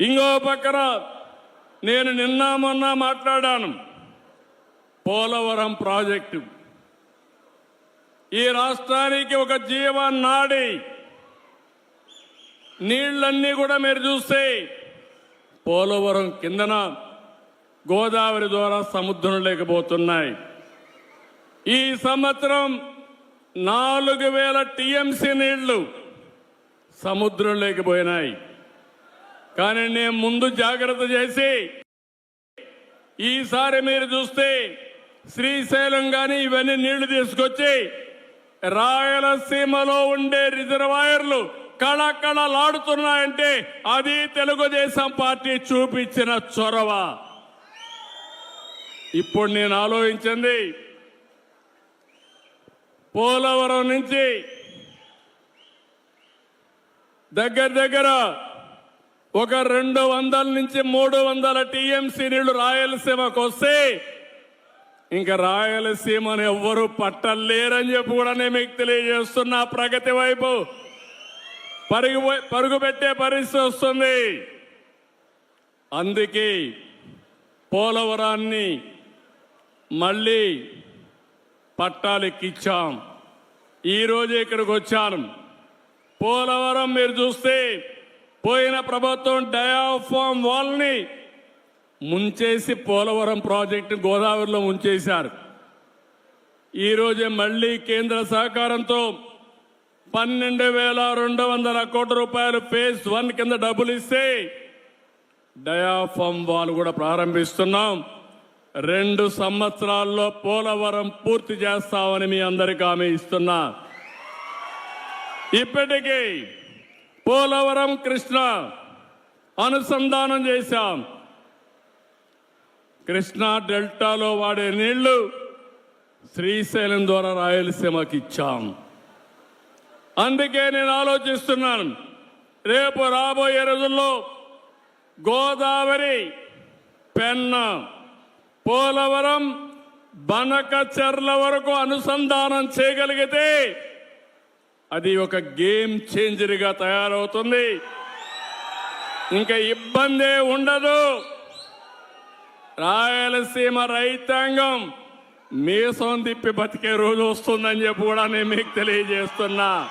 ఇంకో పక్కన నేను నిన్న మొన్న మాట్లాడాను. పోలవరం ప్రాజెక్టు. ఈ రాష్ట్రానికి ఒక జీవనాడి నీళ్ళన్నీ కూడా మీరు చూస్తే పోలవరం కిందన గోదావరి ద్వారా సముద్రం లేకపోతున్నాయి. ఈ సంవత్సరం నాలుగు వేల టీఎంసీ నీళ్ళు సముద్రం లేకపోయినాయి. కానీ నేను ముందు జాగ్రత్త చేసి ఈసారి మీరు చూస్తే శ్రీశైలం కానీ ఇవన్నీ నీళ్ళు తీసుకొచ్చి రాయలసీమలో ఉండే రిజర్వాయర్లు కళకళలాడుతున్నాయంటే అది తెలుగుదేశం పార్టీ చూపించిన చొరవ. ఇప్పుడు నేను ఆలోచించింది పోలవరం నుంచి దగ్గర దగ్గర ఒక రెండు వందల నుంచి మూడు వందల టీఎంసీ నీళ్ళు రాయలసీమకు వస్తే ఇంకా రాయలసీమను ఎవ్వరూ పట్టలేరని చెప్పి కూడా నేను మీకు తెలియజేస్తున్నా. ప్రగతి వైపు పరుగు పరుగు పెట్టే పరిస్థితి వస్తుంది. అందుకే పోలవరాన్ని మళ్ళీ పట్టాలెక్కిచ్చాం. ఈరోజు ఇక్కడికి వచ్చాను. పోలవరం మీరు చూస్తే పోయిన ప్రభుత్వం డయాఫామ్ వాల్ని ముంచేసి పోలవరం ప్రాజెక్టు గోదావరిలో ముంచేశారు. ఈరోజే మళ్ళీ కేంద్ర సహకారంతో పన్నెండు వేల రెండు వందల కోట్ల రూపాయలు ఫేజ్ వన్ కింద డబ్బులు ఇస్తే డయాఫామ్ వాల్ కూడా ప్రారంభిస్తున్నాం. రెండు సంవత్సరాల్లో పోలవరం పూర్తి చేస్తామని మీ అందరికీ హామీ ఇస్తున్నా. ఇప్పటికీ పోలవరం కృష్ణ అనుసంధానం చేశాం. కృష్ణా డెల్టాలో వాడే నీళ్ళు శ్రీశైలం ద్వారా రాయలసీమకి ఇచ్చాం అందుకే నేను ఆలోచిస్తున్నాను రేపు రాబోయే రోజుల్లో గోదావరి పెన్న పోలవరం బనకచర్ల వరకు అనుసంధానం చేయగలిగితే అది ఒక గేమ్ చేంజర్గా తయారవుతుంది. ఇంకా ఇబ్బందే ఉండదు. రాయలసీమ రైతాంగం మీసం తిప్పి బతికే రోజు వస్తుందని చెప్పి కూడా నేను మీకు తెలియజేస్తున్నా.